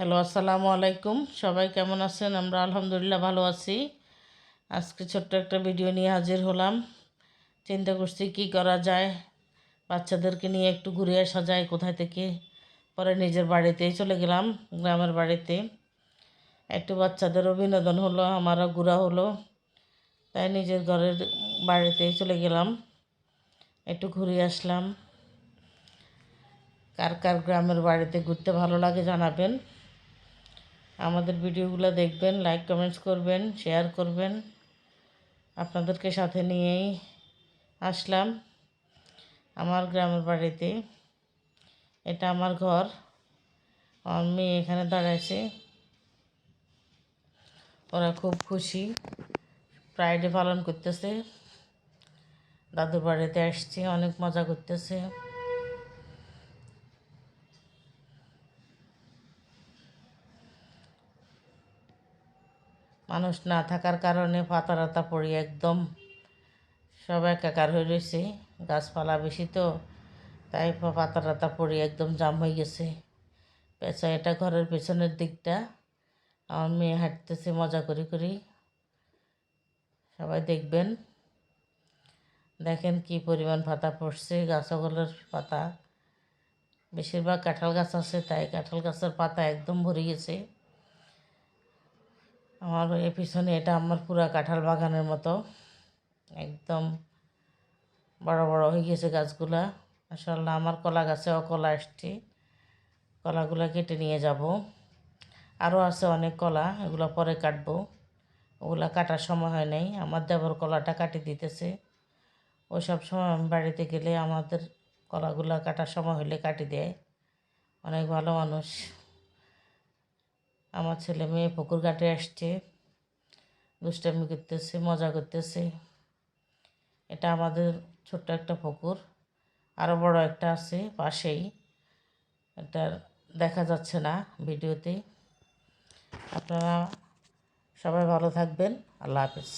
Hello, আসসালামু আলাইকুম। সবাই কেমন আছেন? আমরা আলহামদুলিল্লাহ ভালো আছি। আজকে ছোট্ট একটা ভিডিও নিয়ে হাজির হলাম। চিন্তা করছি কি করা যায়? বাচ্চাদেরকে নিয়ে একটু ঘুরে আসা যায় কোথায় থেকে? পরে নিজের বাড়িতেই চলে গেলাম, গ্রামের বাড়িতে। একটু বাচ্চাদেরও বিনোদন হলো, আমারও ঘোরা হলো। তাই নিজের ঘরের বাড়িতেই চলে গেলাম। একটু ঘুরে আসলাম। কার কার গ্রামের বাড়িতে ঘুরতে ভালো লাগে জানাবেন। আমাদের ভিডিওগুলো দেখবেন লাইক কমেন্টস করবেন শেয়ার করবেন। আপনাদেরকে সাথে নিয়েই আসলাম আমার গ্রামের বাড়িতে। এটা আমার ঘর। আমার মেয়ে এখানে দাঁড়াইছে। ওরা খুব খুশি। প্রাইডে পালন করতেছে। দাদুর বাড়িতে আসছি, অনেক মজা করতেছে। মানুষ না থাকার কারণে পাতা পড়ি একদম সব একাকার হয়ে রয়েছে। গাছপালা বেশি তো, তাই পাতা টাতা পড়ি একদম জাম হয়ে গেছে। পেঁচা এটা ঘরের পেছনের দিকটা। আমার মেয়ে হাঁটতেছে, মজা করি করি। সবাই দেখবেন। দেখেন কি পরিমাণ পাতা পড়ছে। গাছগুলোর পাতা, বেশিরভাগ কাঁঠাল গাছ আছে, তাই কাঁঠাল গাছের পাতা একদম ভরে গেছে। আমার এ পিছনে এটা আমার পুরা কাঁঠাল বাগানের মতো। একদম বড় বড় হয়ে গেছে গাছগুলা। আসলে আমার কলা গাছেও কলা আসছে কলাগুলো কেটে নিয়ে যাব। আরও আছে অনেক কলা, এগুলো পরে কাটবো। ওগুলো কাটার সময় হয় নাই। আমার দেবর কলাটা কাটি দিতেছে। ওই সব সময় আমি বাড়িতে গেলে আমাদের কলাগুলো কাটার সময় হলে কাটি দেয়। অনেক ভালো মানুষ। আমার ছেলে মেয়ে পুকুর ঘাটে আসছে, দুষ্টামি করতেছে, মজা করতেছে। এটা আমাদের ছোট্ট একটা পুকুর আরও বড় একটা আছে পাশেই। এটা দেখা যাচ্ছে না ভিডিওতে। আপনারা সবাই ভালো থাকবেন, আল্লাহ হাফেজ।